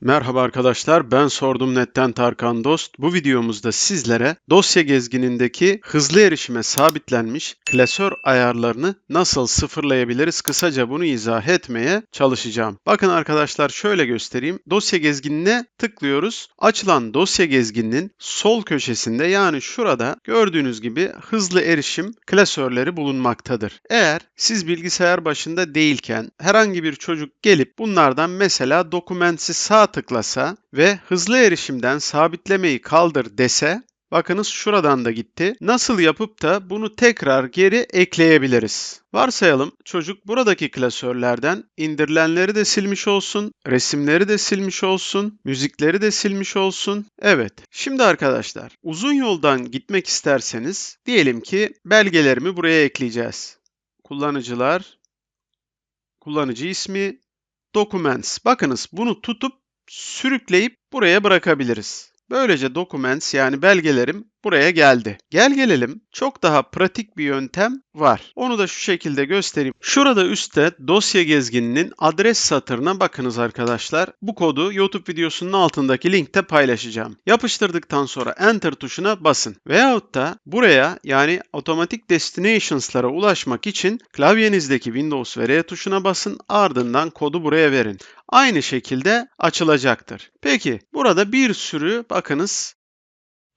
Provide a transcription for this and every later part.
Merhaba arkadaşlar, ben Sordum Net'ten Tarkan Dost. Bu videomuzda sizlere dosya gezginindeki hızlı erişime sabitlenmiş klasör ayarlarını nasıl sıfırlayabiliriz kısaca bunu izah etmeye çalışacağım. Bakın arkadaşlar şöyle göstereyim. Dosya gezginine tıklıyoruz. Açılan dosya gezgininin sol köşesinde yani şurada gördüğünüz gibi hızlı erişim klasörleri bulunmaktadır. Eğer siz bilgisayar başında değilken herhangi bir çocuk gelip bunlardan mesela dokumentsiz sağ tıklasa ve hızlı erişimden sabitlemeyi kaldır dese Bakınız şuradan da gitti. Nasıl yapıp da bunu tekrar geri ekleyebiliriz? Varsayalım çocuk buradaki klasörlerden indirilenleri de silmiş olsun, resimleri de silmiş olsun, müzikleri de silmiş olsun. Evet, şimdi arkadaşlar uzun yoldan gitmek isterseniz diyelim ki belgelerimi buraya ekleyeceğiz. Kullanıcılar, kullanıcı ismi, documents. Bakınız bunu tutup sürükleyip buraya bırakabiliriz. Böylece documents yani belgelerim buraya geldi. Gel gelelim çok daha pratik bir yöntem var. Onu da şu şekilde göstereyim. Şurada üstte dosya gezgininin adres satırına bakınız arkadaşlar. Bu kodu YouTube videosunun altındaki linkte paylaşacağım. Yapıştırdıktan sonra Enter tuşuna basın. Veyahut da buraya yani Automatic Destinations'lara ulaşmak için klavyenizdeki Windows ve R tuşuna basın ardından kodu buraya verin. Aynı şekilde açılacaktır. Peki burada bir sürü bakınız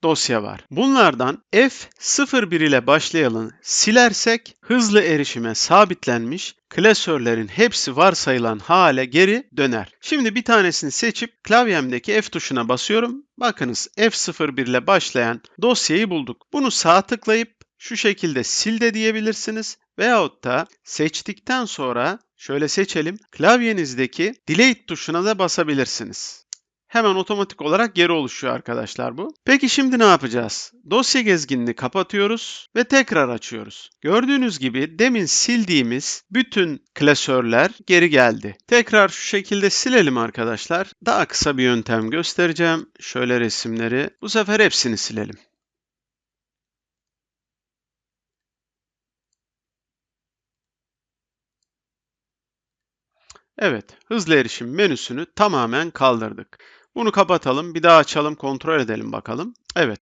dosya var. Bunlardan F01 ile başlayalım silersek hızlı erişime sabitlenmiş klasörlerin hepsi varsayılan hale geri döner. Şimdi bir tanesini seçip klavyemdeki F tuşuna basıyorum. Bakınız F01 ile başlayan dosyayı bulduk. Bunu sağ tıklayıp şu şekilde sil de diyebilirsiniz veyahut da seçtikten sonra şöyle seçelim klavyenizdeki delete tuşuna da basabilirsiniz hemen otomatik olarak geri oluşuyor arkadaşlar bu. Peki şimdi ne yapacağız? Dosya gezginini kapatıyoruz ve tekrar açıyoruz. Gördüğünüz gibi demin sildiğimiz bütün klasörler geri geldi. Tekrar şu şekilde silelim arkadaşlar. Daha kısa bir yöntem göstereceğim. Şöyle resimleri. Bu sefer hepsini silelim. Evet, hızlı erişim menüsünü tamamen kaldırdık. Bunu kapatalım, bir daha açalım, kontrol edelim bakalım. Evet,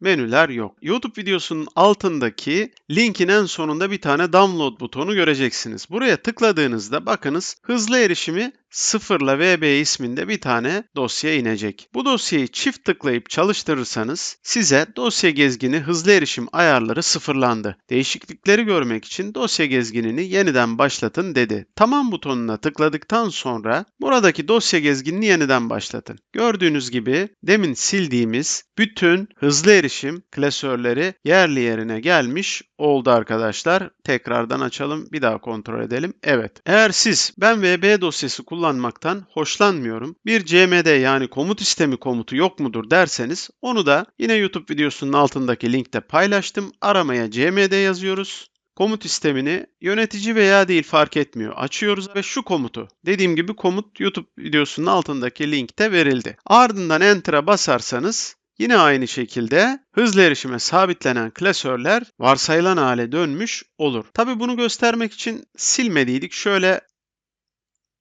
menüler yok. YouTube videosunun altındaki linkin en sonunda bir tane download butonu göreceksiniz. Buraya tıkladığınızda bakınız hızlı erişimi sıfırla VB isminde bir tane dosya inecek. Bu dosyayı çift tıklayıp çalıştırırsanız size dosya gezgini hızlı erişim ayarları sıfırlandı. Değişiklikleri görmek için dosya gezginini yeniden başlatın dedi. Tamam butonuna tıkladıktan sonra buradaki dosya gezginini yeniden başlatın. Gördüğünüz gibi demin sildiğimiz bütün hızlı erişim klasörleri yerli yerine gelmiş oldu arkadaşlar. Tekrardan açalım. Bir daha kontrol edelim. Evet. Eğer siz ben VB dosyası kullanmaktan hoşlanmıyorum. Bir CMD yani komut istemi komutu yok mudur derseniz onu da yine YouTube videosunun altındaki linkte paylaştım. Aramaya CMD yazıyoruz. Komut istemini yönetici veya değil fark etmiyor. Açıyoruz ve şu komutu. Dediğim gibi komut YouTube videosunun altındaki linkte verildi. Ardından Enter'a basarsanız Yine aynı şekilde hızlı erişime sabitlenen klasörler varsayılan hale dönmüş olur. Tabi bunu göstermek için silmediydik. Şöyle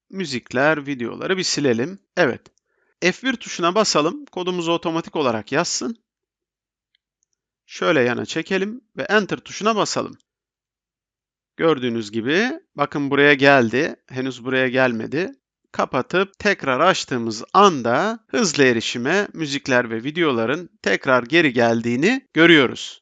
müzikler, videoları bir silelim. Evet. F1 tuşuna basalım. Kodumuzu otomatik olarak yazsın. Şöyle yana çekelim ve Enter tuşuna basalım. Gördüğünüz gibi bakın buraya geldi. Henüz buraya gelmedi kapatıp tekrar açtığımız anda hızlı erişime müzikler ve videoların tekrar geri geldiğini görüyoruz.